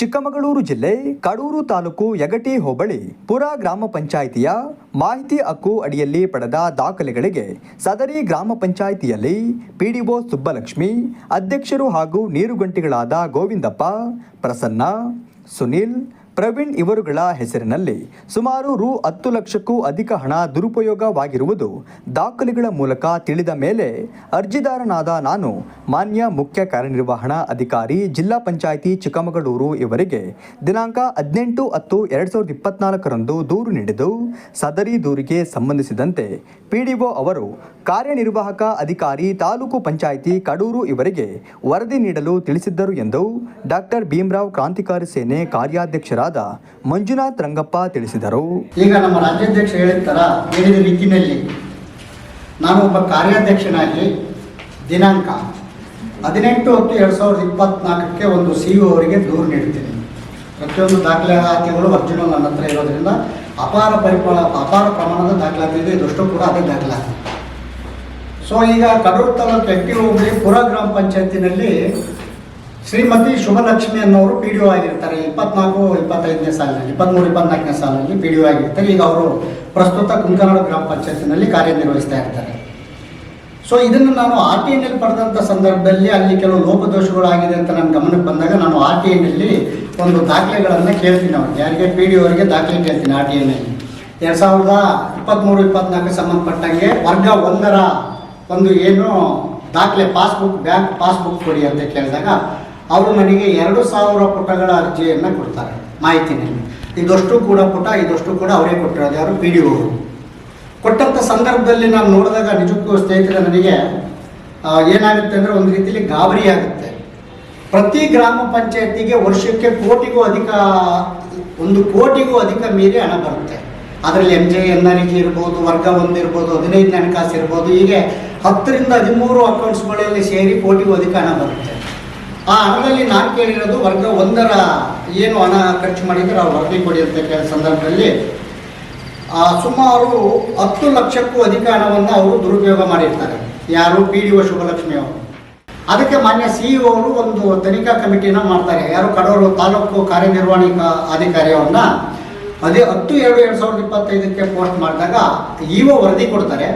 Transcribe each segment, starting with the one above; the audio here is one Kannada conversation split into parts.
ಚಿಕ್ಕಮಗಳೂರು ಜಿಲ್ಲೆ, ಕಡೂರು ತಾಲೂಕು ಯಗಟಿ ಹೋಬಳಿ, ಪುರ ಗ್ರಾಮ ಪಂಚಾಯಿತಿಯ ಮಾಹಿತಿ ಹಕ್ಕು ಅಡಿಯಲ್ಲಿ ಪಡೆದ ದಾಖಲೆಗಳಿಗೆ ಸದರಿ ಗ್ರಾಮ ಪಂಚಾಯಿತಿಯಲ್ಲಿ ಪಿಡಿಒ ಸುಬ್ಬಲಕ್ಷ್ಮಿ, ಅಧ್ಯಕ್ಷರು ಹಾಗೂ ನೀರುಗಂಟಿಗಳಾದ ಗೋವಿಂದಪ್ಪ, ಪ್ರಸನ್ನ, ಸುನಿಲ್ ಪ್ರವೀಣ್ ಇವರುಗಳ ಹೆಸರಿನಲ್ಲಿ ಸುಮಾರು ರು ಹತ್ತು ಲಕ್ಷಕ್ಕೂ ಅಧಿಕ ಹಣ ದುರುಪಯೋಗವಾಗಿರುವುದು ದಾಖಲೆಗಳ ಮೂಲಕ ತಿಳಿದ ಮೇಲೆ ಅರ್ಜಿದಾರನಾದ ನಾನು ಮಾನ್ಯ ಮುಖ್ಯ ಕಾರ್ಯನಿರ್ವಹಣಾ ಅಧಿಕಾರಿ ಜಿಲ್ಲಾ ಪಂಚಾಯಿತಿ ಚಿಕ್ಕಮಗಳೂರು ಇವರಿಗೆ ದಿನಾಂಕ ಹದಿನೆಂಟು ಹತ್ತು ಎರಡು ಸಾವಿರದ ಇಪ್ಪತ್ನಾಲ್ಕರಂದು ದೂರು ನೀಡಿದ್ದು, ಸದರಿ ದೂರಿಗೆ ಸಂಬಂಧಿಸಿದಂತೆ ಪಿಡಿಒ ಅವರು ಕಾರ್ಯನಿರ್ವಾಹಕ ಅಧಿಕಾರಿ ತಾಲೂಕು ಪಂಚಾಯಿತಿ ಕಡೂರು ಇವರಿಗೆ ವರದಿ ನೀಡಲು ತಿಳಿಸಿದ್ದರು ಎಂದು ಡಾಕ್ಟರ್ ಭೀಮರಾವ್ ಕ್ರಾಂತಿಕಾರಿ ಸೇನೆ ಕಾರ್ಯಾಧ್ಯಕ್ಷರಾದ ಮಂಜುನಾಥ್ ರಂಗಪ್ಪ ತಿಳಿಸಿದರು. ಈಗ ನಮ್ಮ ರಾಜ್ಯಾಧ್ಯಕ್ಷ ಹೇಳಿದ ಥರ ಹೇಳಿದ ರೀತಿಯಲ್ಲಿ ನಾನು ಒಬ್ಬ ಕಾರ್ಯಾಧ್ಯಕ್ಷನಾಗಿ ದಿನಾಂಕ ಹದಿನೆಂಟು ಹತ್ತು ಎರಡು ಸಾವಿರದ ಇಪ್ಪತ್ನಾಲ್ಕಕ್ಕೆ ಒಂದು ಸಿ ಇ ಅವರಿಗೆ ದೂರು ನೀಡ್ತೀನಿ ಪ್ರತಿಯೊಂದು ದಾಖಲಾತಿಗಳು ಅರ್ಜುನಲ್ ನನ್ನ ಹತ್ರ ಇರೋದ್ರಿಂದ ಅಪಾರ ಪರಿಪಾಲ, ಅಪಾರ ಪ್ರಮಾಣದ ದಾಖಲಾತಿ ಇದೆ ಇದಷ್ಟು ಕೂಡ ಅದೇ ದಾಖಲಾತಿ. ಸೊ ಈಗ ಕಡೂರು ತಾಲೂಕು ಎಟ್ಟಿ ಹೋಬಳಿ ಪುರ ಗ್ರಾಮ ಪಂಚಾಯತಿನಲ್ಲಿ ಶ್ರೀಮತಿ ಶುಭಲಕ್ಷ್ಮಿ ಅನ್ನೋರು ಪಿ ಡಿ ಒ ಆಗಿರ್ತಾರೆ. ಇಪ್ಪತ್ನಾಲ್ಕು, ಇಪ್ಪತ್ತೈದನೇ ಸಾಲಿನಲ್ಲಿ ಇಪ್ಪತ್ತ್ಮೂರು ಇಪ್ಪತ್ನಾಲ್ಕನೇ ಸಾಲಿನಲ್ಲಿ ಪಿ ಡಿ ಒ ಆಗಿರ್ತಾರೆ. ಈಗ ಅವರು ಪ್ರಸ್ತುತ ಕುಂಕನಾಡು ಗ್ರಾಮ ಪಂಚಾಯತಿನಲ್ಲಿ ಕಾರ್ಯನಿರ್ವಹಿಸ್ತಾ ಇರ್ತಾರೆ. ಸೊ ಇದನ್ನು ನಾನು ಆರ್ ಟಿ ಎನ್ನಲ್ಲಿ ಪಡೆದಂಥ ಸಂದರ್ಭದಲ್ಲಿ ಅಲ್ಲಿ ಕೆಲವು ಲೋಪದೋಷಗಳಾಗಿದೆ ಅಂತ ನನ್ನ ಗಮನಕ್ಕೆ ಬಂದಾಗ ನಾನು ಆರ್ ಟಿ ಎನ್ನಲ್ಲಿ ಒಂದು ದಾಖಲೆಗಳನ್ನು ಕೇಳ್ತೀನಿ ಅವ್ರಿಗೆ. ಯಾರಿಗೆ? ಪಿ ಡಿ ಅವರಿಗೆ ದಾಖಲೆ ಕೇಳ್ತೀನಿ ಆರ್ ಟಿ ಎನ್ನಲ್ಲಿ ಎರಡು ಸಾವಿರದ ಇಪ್ಪತ್ತ್ಮೂರು ಇಪ್ಪತ್ನಾಲ್ಕು ಸಂಬಂಧಪಟ್ಟಂಗೆ ವರ್ಗ ಒಂದರ ಒಂದು ಏನು ದಾಖಲೆ, ಪಾಸ್ಬುಕ್, ಬ್ಯಾಂಕ್ ಪಾಸ್ಬುಕ್ ಕೊಡಿ ಅಂತ ಕೇಳಿದಾಗ ಅವರು ನನಗೆ ಎರಡು ಸಾವಿರ ಪುಟಗಳ ಅರ್ಜಿಯನ್ನು ಕೊಡ್ತಾರೆ ಮಾಹಿತಿನಲ್ಲಿ. ಇದಷ್ಟು ಕೂಡ ಪುಟ, ಇದಷ್ಟು ಕೂಡ ಅವರೇ ಕೊಟ್ಟಿರೋದು, ಯಾರು ಪಿ ಡಿ ಅವರು. ಕೊಟ್ಟಂಥ ಸಂದರ್ಭದಲ್ಲಿ ನಾನು ನೋಡಿದಾಗ ನಿಜಕ್ಕೂ ಸ್ನೇಹಿತರೆ ನನಗೆ ಏನಾಗುತ್ತೆ ಅಂದರೆ ಒಂದು ರೀತಿಯಲ್ಲಿ ಗಾಬರಿ ಆಗುತ್ತೆ. ಪ್ರತಿ ಗ್ರಾಮ ಪಂಚಾಯತಿಗೆ ವರ್ಷಕ್ಕೆ ಕೋಟಿಗೂ ಅಧಿಕ, ಒಂದು ಕೋಟಿಗೂ ಅಧಿಕ ಮೀರಿ ಹಣ ಬರುತ್ತೆ. ಅದರಲ್ಲಿ ಎಂ ಜೆ, ಎನ್ ಆರ್ ಇರ್ಬೋದು, ವರ್ಗ ಒಂದು ಇರ್ಬೋದು ಹದಿನೈದು ಹಣಕಾಸು ಇರ್ಬೋದು, ಹೀಗೆ ಹತ್ತರಿಂದ ಹದಿಮೂರು ಅಕೌಂಟ್ಸ್ಗಳಲ್ಲಿ ಸೇರಿ ಕೋಟಿಗೂ ಅಧಿಕ ಹಣ ಬರುತ್ತೆ. ಆ ಹಣದಲ್ಲಿ ನಾನು ಕೇಳಿರೋದು ವರ್ಗ ಒಂದರ ಏನು ಹಣ ಖರ್ಚು ಮಾಡಿದ್ರೆ ಅವ್ರು ವರದಿ ಕೊಡಿ ಅಂತ ಸಂದರ್ಭದಲ್ಲಿ. ಸುಮಾರು ಹತ್ತು ಲಕ್ಷಕ್ಕೂ ಅಧಿಕ ಹಣವನ್ನು ಅವರು ದುರುಪಯೋಗ ಮಾಡಿರ್ತಾರೆ. ಯಾರು? ಪಿ ಡಿ ಒ ಶುಭಲಕ್ಷ್ಮಿ ಅವರು. ಅದಕ್ಕೆ ಮಾನ್ಯ ಸಿ ಇ ಅವರು ಒಂದು ತನಿಖಾ ಕಮಿಟಿನ ಮಾಡ್ತಾರೆ. ಯಾರು? ಕಡೂರು ತಾಲೂಕು ಕಾರ್ಯನಿರ್ವಹಣಾ ಅಧಿಕಾರಿಯವನ್ನ ಅದೇ ಹತ್ತು ಎರಡು ಎರಡು ಸಾವಿರದ ಇಪ್ಪತ್ತೈದಕ್ಕೆ ಪೋಸ್ಟ್ ಮಾಡಿದಾಗ ಇ ಒ ವರದಿ ಕೊಡ್ತಾರೆ.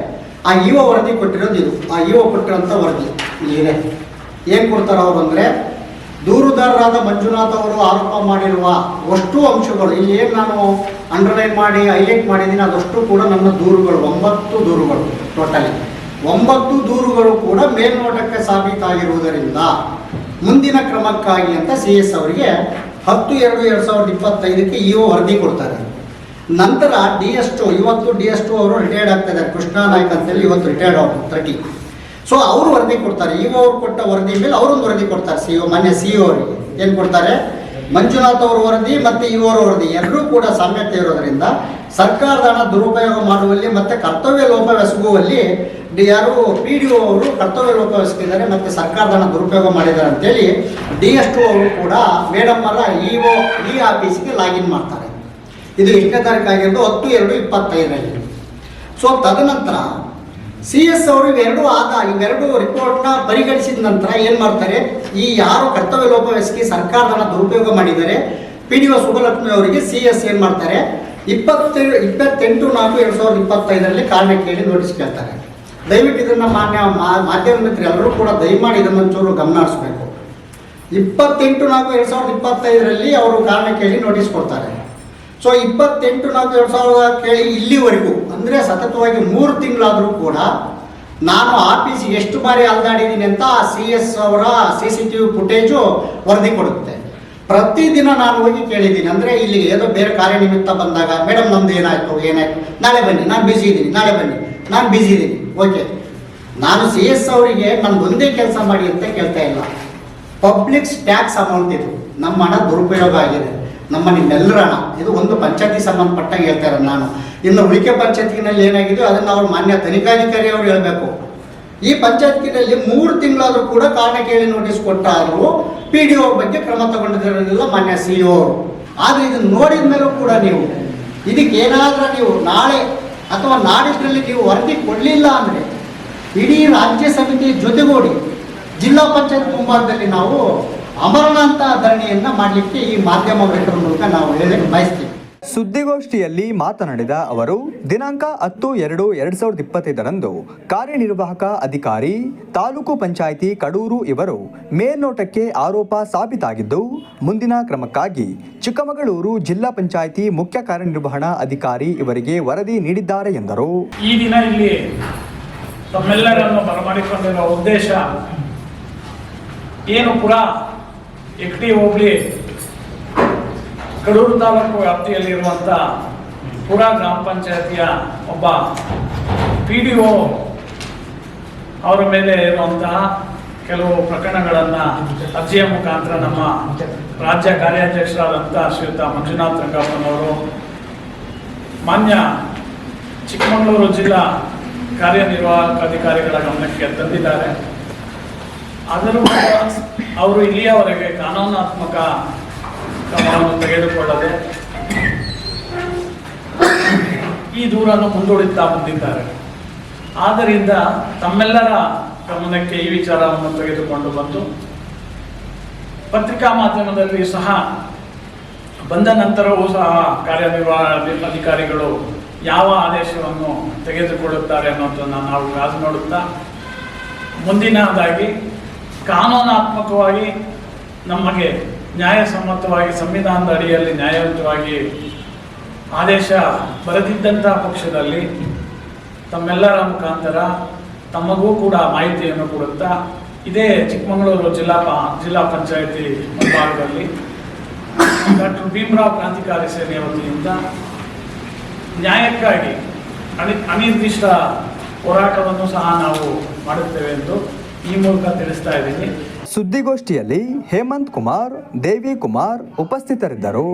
ಆ ಇ ಒ ವರದಿ ಕೊಟ್ಟಿರೋದು ಇದು. ಆ ಇ ಒ ಕೊಟ್ಟಿರೋಂಥ ವರದಿ. ಇಲ್ಲಿದೆ ಏನು ಕೊಡ್ತಾರೆ ಅವರು ಅಂದರೆ, ದೂರುದಾರರಾದ ಮಂಜುನಾಥ್ ಅವರು ಆರೋಪ ಮಾಡಿರುವ ಅಷ್ಟು ಅಂಶಗಳು, ಇಲ್ಲಿ ಏನು ನಾನು ಅಂಡರ್ಲೈನ್ ಮಾಡಿ ಹೈಲೈಟ್ ಮಾಡಿದ್ದೀನಿ ಅದಷ್ಟು ಕೂಡ ನನ್ನ ದೂರುಗಳು, ಒಂಬತ್ತು ದೂರುಗಳು ಟೋಟಲಿ ಒಂಬತ್ತು ದೂರುಗಳು ಕೂಡ ಮೇಲ್ನೋಟಕ್ಕೆ ಸಾಬೀತಾಗಿರುವುದರಿಂದ ಮುಂದಿನ ಕ್ರಮಕ್ಕಾಗಿ ಅಂತ ಸಿ ಎಸ್ ಅವರಿಗೆ ಹತ್ತು ಎರಡು ಎರಡು ಸಾವಿರದ ಇಪ್ಪತ್ತೈದಕ್ಕೆ ಇ ಒ ವರದಿ ಕೊಡ್ತಾರೆ. ನಂತರ ಡಿ ಎಸ್ ಟು ಇವತ್ತು ಡಿ ಎಸ್ ಟು ಅವರು ರಿಟೈರ್ಡ್ ಆಗ್ತಾ ಇದ್ದಾರೆ. ಕೃಷ್ಣ ನಾಯ್ಕ ಅಂತೇಳಿ ಇವತ್ತು ರಿಟೈರ್ಡ್ ಅವರು ತರ್ಟಿ ಸೊ ಅವರು ವರದಿ ಕೊಡ್ತಾರೆ. ಇ ಅವರು ಕೊಟ್ಟ ವರದಿ ಮೇಲೆ ಅವರೊಂದು ವರದಿ ಕೊಡ್ತಾರೆ ಸಿ ಒ ಮಾನ್ಯ ಸಿ ಅವರಿಗೆ. ಏನು ಕೊಡ್ತಾರೆ? ಮಂಜುನಾಥ್ ಅವ್ರ ವರದಿ ಮತ್ತು ಇ ಅವರ ವರದಿ. ಎರಡೂ ಕೂಡ ಸಾಮ್ಯತೆ ಇರೋದರಿಂದ ಸರ್ಕಾರದ ಹಣ ದುರುಪಯೋಗ ಮಾಡುವಲ್ಲಿ ಮತ್ತು ಕರ್ತವ್ಯ ಲೋಪವೆಸಗುವಲ್ಲಿ ಡಿ ಯಾರು ಪಿ ಡಿ ಒ ಅವರು ಕರ್ತವ್ಯ ಲೋಪವೆಸಗಿದ್ದಾರೆ ಮತ್ತು ಸರ್ಕಾರದ ಹಣ ದುರುಪಯೋಗ ಮಾಡಿದ್ದಾರೆ ಅಂತೇಳಿ ಡಿ ಎಸ್ ಟು ಅವರು ಕೂಡ ಮೇಡಮ್ ಅವರ ಇ ಒ ಇ ಆಫೀಸ್ಗೆ ಲಾಗಿನ್ ಮಾಡ್ತಾರೆ. ಇದು ಎಷ್ಟನೇ ತಾರೀಕು ಆಗಿರೋದು ಹತ್ತು ಎರಡು ಇಪ್ಪತ್ತೈದರಲ್ಲಿ. ಸೊ ತದನಂತರ ಸಿ ಎಸ್ ಅವರು ಇವೆರಡು ಆದ, ಇವೆರಡು ರಿಪೋರ್ಟ್ನ ಪರಿಗಣಿಸಿದ ನಂತರ ಏನು ಮಾಡ್ತಾರೆ? ಈ ಯಾರು ಕರ್ತವ್ಯ ಲೋಪವೆಸಗಿ ಸರ್ಕಾರದನ್ನ ದುರುಪಯೋಗ ಮಾಡಿದ್ದಾರೆ ಪಿ ಡಿ ಒ ಸುಬ್ಬಲಕ್ಷ್ಮಿ ಅವರಿಗೆ ಸಿ ಎಸ್ ಏನು ಮಾಡ್ತಾರೆ? ಇಪ್ಪತ್ತೇಳು ಇಪ್ಪತ್ತೆಂಟು ನಾಲ್ಕು ಎರಡು ಸಾವಿರದ ಇಪ್ಪತ್ತೈದರಲ್ಲಿ ಕಾರಣ ಕೇಳಿ ನೋಟಿಸ್ ಕೇಳ್ತಾರೆ. ದಯವಿಟ್ಟು ಇದನ್ನು ಮಾನ್ಯ ಮಾಧ್ಯಮ ಮಿತ್ರ ಎಲ್ಲರೂ ಕೂಡ ದಯಮಾಡಿ ಇದನ್ನು ಒಂಚೂರು ಗಮನ ಹರಿಸ್ಬೇಕು ಇಪ್ಪತ್ತೆಂಟು ನಾಲ್ಕು ಎರಡು ಸಾವಿರದ ಇಪ್ಪತ್ತೈದರಲ್ಲಿ ಅವರು ಕಾರಣ ಕೇಳಿ ನೋಟಿಸ್ ಕೊಡ್ತಾರೆ. ಸೊ ಇಪ್ಪತ್ತೆಂಟು ನಾಲ್ಕು ಎರಡು ಸಾವಿರದ ಕೇಳಿ ಇಲ್ಲಿವರೆಗೂ ಅಂದರೆ ಸತತವಾಗಿ ಮೂರು ತಿಂಗಳಾದರೂ ಕೂಡ ನಾನು ಆಫೀಸ್ ಎಷ್ಟು ಬಾರಿ ಅಲ್ದಾಡಿದ್ದೀನಿ ಅಂತ ಸಿ ಎಸ್ ಅವರ C C T V footage ವರದಿ ಕೊಡುತ್ತೆ. ಪ್ರತಿದಿನ ನಾನು ಹೋಗಿ ಕೇಳಿದ್ದೀನಿ. ಅಂದರೆ ಇಲ್ಲಿ ಏನೋ ಬೇರೆ ಕಾರ್ಯನಿಮಿತ್ತ ಬಂದಾಗ, ಮೇಡಮ್, ನಮ್ದು ಏನಾಯಿತು? ಏನಾಯಿತು? ನಾಳೆ ಬನ್ನಿ. ನಾನು ಬ್ಯುಸಿ ಇದ್ದೀನಿ ನಾಳೆ ಬನ್ನಿ. ನಾನು ಬ್ಯುಸಿ ಇದ್ದೀನಿ ಓಕೆ. ನಾನು ಸಿ ಎಸ್ ಅವರಿಗೆ ನಾನು ಒಂದೇ ಕೆಲಸ ಮಾಡಿ ಅಂತ ಕೇಳ್ತಾ ಇಲ್ಲ. ಪಬ್ಲಿಕ್ಸ್ ಟ್ಯಾಕ್ಸ್ ಅಮೌಂಟ್ ಇದು. ನಮ್ಮ ಹಣ ದುರುಪಯೋಗ ಆಗಿದೆ. ನಮ್ಮ ನಿಮ್ಮೆಲ್ಲರ ಹಣ ಇದು ಒಂದು ಪಂಚಾಯತಿ ಸಂಬಂಧಪಟ್ಟ ಹೇಳ್ತಾರೆ ನಾನು. ಇನ್ನು ಉಳಿಕೆ ಪಂಚಾಯತಿನಲ್ಲಿ ಏನಾಗಿದೆಯೋ ಅದನ್ನು ಅವ್ರು ಮಾನ್ಯ ತನಿಖಾಧಿಕಾರಿ ಅವರು ಹೇಳಬೇಕು. ಈ ಪಂಚಾಯತಿನಲ್ಲಿ ಮೂರು ತಿಂಗಳಾದರೂ ಕೂಡ ಕಾರಣ ಕೇಳಿ ನೋಟಿಸ್ ಕೊಟ್ಟಾದರೂ ಪಿ ಡಿ ಒ ಬಗ್ಗೆ ಕ್ರಮ ತಗೊಂಡಿರೋದಿಲ್ಲ ಮಾನ್ಯ ಸಿ ಇ ಅವರು. ಆದರೆ ಇದನ್ನು ನೋಡಿದ ಮೇಲೂ ಕೂಡ ನೀವು, ಇದಕ್ಕೆ ಏನಾದರೂ ನೀವು ನಾಳೆ ಅಥವಾ ನಾಡಿನಲ್ಲಿ ನೀವು ವರದಿ ಕೊಡಲಿಲ್ಲ ಅಂದರೆ ಇಡೀ ರಾಜ್ಯ ಸಮಿತಿ ಜೊತೆಗೂಡಿ ಜಿಲ್ಲಾ ಪಂಚಾಯತ್ ಮುಂಭಾಗದಲ್ಲಿ ನಾವು ಅಮರಣಾಂತ ಧರಣಿಯನ್ನು ಮಾಡಲಿಕ್ಕೆ ಈ ಮಾಧ್ಯಮ ಮಿತ್ರರ ಮೂಲಕ ನಾವು ಹೇಳಕ್ಕೆ ಬಯಸ್ತೀವಿ. ಸುದ್ದಿಗೋಷ್ಠಿಯಲ್ಲಿ ಮಾತನಾಡಿದ ಅವರು ದಿನಾಂಕ ಹತ್ತು ಎರಡು ಎರಡ್ ಸಾವಿರದ ಇಪ್ಪತ್ತೈದರಂದು ಕಾರ್ಯನಿರ್ವಾಹಕ ಅಧಿಕಾರಿ ತಾಲೂಕು ಪಂಚಾಯಿತಿ ಕಡೂರು ಇವರು ಮೇಲ್ನೋಟಕ್ಕೆ ಆರೋಪ ಸಾಬೀತಾಗಿದ್ದು ಮುಂದಿನ ಕ್ರಮಕ್ಕಾಗಿ ಚಿಕ್ಕಮಗಳೂರು ಜಿಲ್ಲಾ ಪಂಚಾಯಿತಿ ಮುಖ್ಯ ಕಾರ್ಯನಿರ್ವಹಣಾ ಅಧಿಕಾರಿ ಇವರಿಗೆ ವರದಿ ನೀಡಿದ್ದಾರೆ ಎಂದರು. ಈ ದಿನ ಇಲ್ಲಿ ತಮ್ಮೆಲ್ಲರನ್ನು ಬರಮಾಡಿಕೊಂಡಿರುವ ಉದ್ದೇಶ ಏನು ಪುರ ಎಕ್ಟಿ ಹೋಬಳಿ, ಕಡೂರು ತಾಲೂಕು ವ್ಯಾಪ್ತಿಯಲ್ಲಿರುವಂಥ ಪುರ ಗ್ರಾಮ ಪಂಚಾಯತಿಯ ಒಬ್ಬ ಪಿ ಡಿ ಒ ಅವರ ಮೇಲೆ ಇರುವಂತಹ ಕೆಲವು ಪ್ರಕರಣಗಳನ್ನು ಅರ್ಜಿಯ ಮುಖಾಂತರ ನಮ್ಮ ರಾಜ್ಯ ಕಾರ್ಯಾಧ್ಯಕ್ಷರಾದಂಥ ಶ್ರೀಯುತ ಮಂಜುನಾಥ್ ರಂಗಪ್ಪನವರು ಮಾನ್ಯ ಚಿಕ್ಕಮಗಳೂರು ಜಿಲ್ಲಾ ಕಾರ್ಯನಿರ್ವಾಹಕ ಅಧಿಕಾರಿಗಳ ಗಮನಕ್ಕೆ ತಂದಿದ್ದಾರೆ. ಆದರೂ ಅವರು ಇಲ್ಲಿಯವರೆಗೆ ಕಾನೂನಾತ್ಮಕ ಕ್ರಮವನ್ನು ತೆಗೆದುಕೊಳ್ಳದೆ ಈ ದೂರನ್ನು ಮುಂದೂಡುತ್ತಾ ಬಂದಿದ್ದಾರೆ. ಆದ್ದರಿಂದ ತಮ್ಮೆಲ್ಲರ ಗಮನಕ್ಕೆ ಈ ವಿಚಾರವನ್ನು ತೆಗೆದುಕೊಂಡು ಬಂದು ಪತ್ರಿಕಾ ಮಾಧ್ಯಮದಲ್ಲಿ ಸಹ ಬಂದ ನಂತರವೂ ಸಹ ಕಾರ್ಯನಿರ್ವಹಣ ಅಧಿಕಾರಿಗಳು ಯಾವ ಆದೇಶವನ್ನು ತೆಗೆದುಕೊಳ್ಳುತ್ತಾರೆ ಅನ್ನೋದನ್ನು ನಾವು ಕಾದು ನೋಡುತ್ತಾ ಮುಂದಿನದಾಗಿ ಕಾನೂನಾತ್ಮಕವಾಗಿ ನಮಗೆ ನ್ಯಾಯಸಮ್ಮತವಾಗಿ, ಸಂವಿಧಾನದ ಅಡಿಯಲ್ಲಿ ನ್ಯಾಯಯುತವಾಗಿ ಆದೇಶ ಬರೆದಿದ್ದಂಥ ಪಕ್ಷದಲ್ಲಿ ತಮ್ಮೆಲ್ಲರ ಮುಖಾಂತರ ತಮಗೂ ಕೂಡ ಮಾಹಿತಿಯನ್ನು ಕೊಡುತ್ತಾ ಇದೇ ಚಿಕ್ಕಮಗಳೂರು ಜಿಲ್ಲಾ ಪಾ, ಜಿಲ್ಲಾ ಪಂಚಾಯಿತಿ ಮುಂಭಾಗದಲ್ಲಿ ಡಾಕ್ಟರ್ ಭೀಮರಾವ್ ಕ್ರಾಂತಿಕಾರಿ ಸೇನೆಯ ವತಿಯಿಂದ ನ್ಯಾಯಕ್ಕಾಗಿ ಅನಿ, ಅನಿರ್ದಿಷ್ಟ ಹೋರಾಟವನ್ನು ಸಹ ನಾವು ಮಾಡುತ್ತೇವೆ ಎಂದು ಈ ಮೂಲಕ ತಿಳಿಸ್ತಾ ಇದ್ದೀನಿ. ಸುದ್ದಿಗೋಷ್ಠಿಯಲ್ಲಿ ಹೇಮಂತ್ ಕುಮಾರ್ ದೇವಿ ಕುಮಾರ್ ಉಪಸ್ಥಿತರಿದ್ದರು.